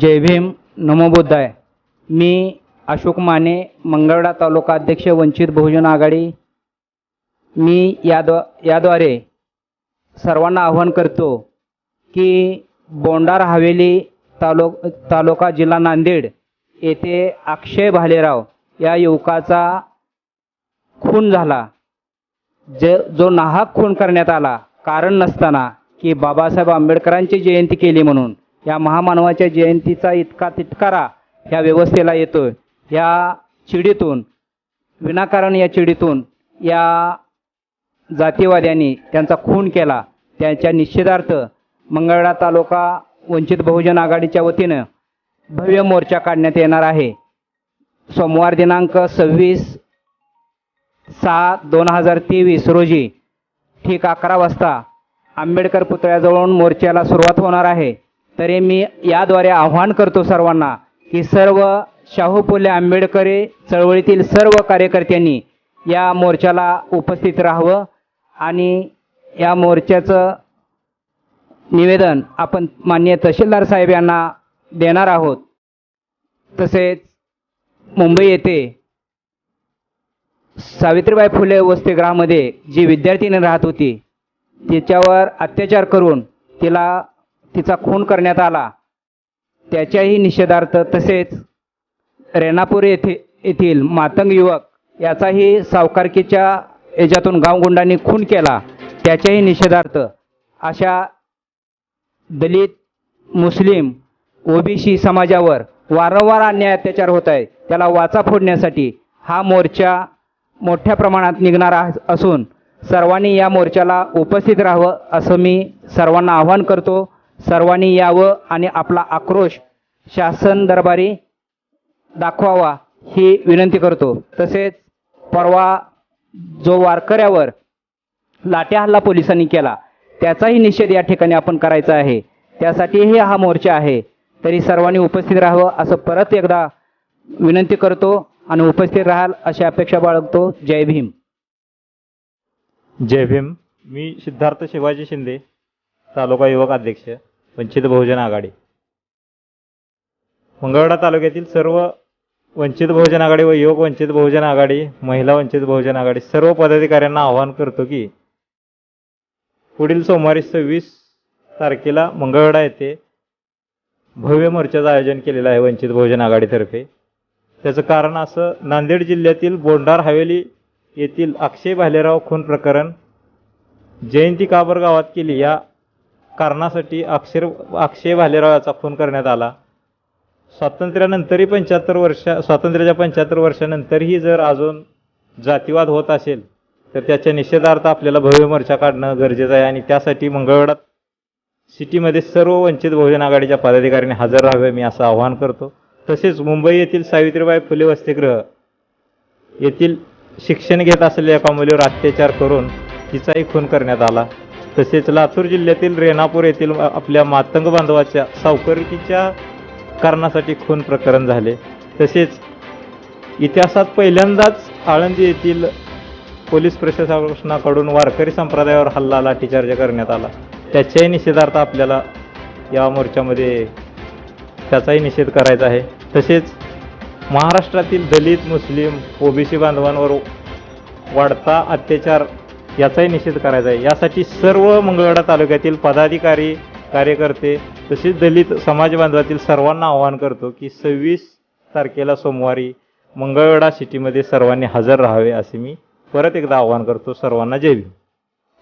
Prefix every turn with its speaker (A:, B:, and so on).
A: जय भीम नमो बुद्धाय. मी अशोक माने मंगळडा तालुका अध्यक्ष वंचित बहुजन आघाडी. मी याद्वा याद्वारे सर्वांना आव्हान करतो की बोंडार हवेली तालु तालुका जिल्हा नांदेड येथे अक्षय भालेराव या युवकाचा खून झाला. जे जो नाहक खून करण्यात आला. कारण नसताना की बाबासाहेब आंबेडकरांची जयंती केली म्हणून. या महामानवाच्या जयंतीचा इतका तिटकारा ह्या व्यवस्थेला येतो. या चिडीतून विनाकारण या चिडीतून या जातीवाद्यांनी त्यांचा खून केला. त्यांच्या निषेधार्थ मंगळवेढा तालुका वंचित बहुजन आघाडीच्या वतीनं भव्य मोर्चा काढण्यात येणार आहे. सोमवार दिनांक सव्वीस सहा दोन हजार तेवीस रोजी ठीक अकरा वाजता आंबेडकर पुतळ्याजवळून मोर्चाला सुरुवात होणार आहे. तरी मी याद्वारे आव्हान करतो सर्वांना की सर्व शाहू फुले आंबेडकरी चळवळीतील सर्व कार्यकर्त्यांनी या मोर्चाला उपस्थित राहावं आणि या मोर्चाचं निवेदन आपण माननीय तहसीलदार साहेब यांना देणार आहोत. तसेच मुंबई येथे सावित्रीबाई फुले वसतिगृहामध्ये जी विद्यार्थिनी राहत होती तिच्यावर अत्याचार करून तिला तिचा खून करण्यात आला. त्याच्याही निषेधार्थ तसेच रेणापूर येथे येथील मातंग युवक याचाही सावकारकीच्या याच्यातून गावगुंडांनी खून केला. त्याच्याही निषेधार्थ अशा दलित मुस्लिम ओबीसी समाजावर वारंवार अन्याय अत्याचार होत आहे. त्याला वाचा फोडण्यासाठी हा मोर्चा मोठ्या प्रमाणात निघणार असून सर्वांनी या मोर्चाला उपस्थित राहावं असं मी सर्वांना आवाहन करतो. सर्वांनी यावं आणि आपला आक्रोश शासन दरबारी दाखवावा ही विनंती करतो. तसेच परवा जो वारकऱ्यावर लाट्या हल्ला पोलिसांनी केला त्याचाही निषेध या ठिकाणी आपण करायचा आहे. त्यासाठीही हा मोर्चा आहे. तरी सर्वांनी उपस्थित राहावं असं परत एकदा विनंती करतो आणि उपस्थित राहाल अशी अपेक्षा बाळगतो. जय भीम.
B: जय भीम. मी सिद्धार्थ शिवाजी शिंदे. तालुका युवक अध्यक्ष वंचित बहुजन आघाडी. मंगळवेढा तालुक्यातील सर्व वंचित बहुजन आघाडी व युवक वंचित बहुजन आघाडी महिला वंचित बहुजन आघाडी सर्व पदाधिकाऱ्यांना आवाहन करतो की पुढील सोमवारी सव्वीस तारखेला मंगळवेढा येथे भव्य मोर्चाचं आयोजन केलेलं आहे वंचित बहुजन आघाडीतर्फे. त्याचं कारण असं नांदेड जिल्ह्यातील बोंडार हवेली येथील अक्षय भालेराव खून प्रकरण जयंती काबर गावात केली या कारणासाठी अक्षर अक्षय भालेरावाचा खून करण्यात आला. स्वातंत्र्यानंतरही पंच्याहत्तर वर्ष स्वातंत्र्याच्या पंच्याहत्तर वर्षानंतरही जर अजून जातीवाद होत असेल तर त्याच्या निषेधार्थ आपल्याला भव्य मोर्चा काढणं गरजेचं आहे आणि त्यासाठी मंगळवेढात सिटीमध्ये सर्व वंचित बहुजन आघाडीच्या पदाधिकाऱ्यांनी हजर राहावे मी असं आवाहन करतो. तसेच मुंबई येथील सावित्रीबाई फुले वसतिगृह येथील शिक्षण घेत असलेल्या एका मुलीवर अत्याचार करून तिचाही खून करण्यात आला. तसेच लातूर जिल्ह्यातील रेणापूर येथील आपल्या मातंग बांधवाच्या सावकारीच्या कारणासाठी खून प्रकरण झाले. तसेच इतिहासात पहिल्यांदाच आळंदी येथील पोलीस प्रशासनाकडून वारकरी संप्रदायावर हल्ला लाठीचार्ज करण्यात आला. त्याच्याही निषेधार्थ आपल्याला या मोर्चामध्ये त्याचाही निषेध करायचा आहे. तसेच महाराष्ट्रातील दलित मुस्लिम ओबीसी बांधवांवर वाढता अत्याचार याचाही निषेध करायचा आहे. यासाठी सर्व मंगळवेढा तालुक्यातील पदाधिकारी कार्यकर्ते तसेच दलित समाज बांधवातील सर्वांना आवाहन करतो की सव्वीस तारखेला सोमवारी मंगळवेढा सिटीमध्ये सर्वांनी हजर राहावे असे मी परत एकदा आवाहन करतो. सर्वांना जय भीम.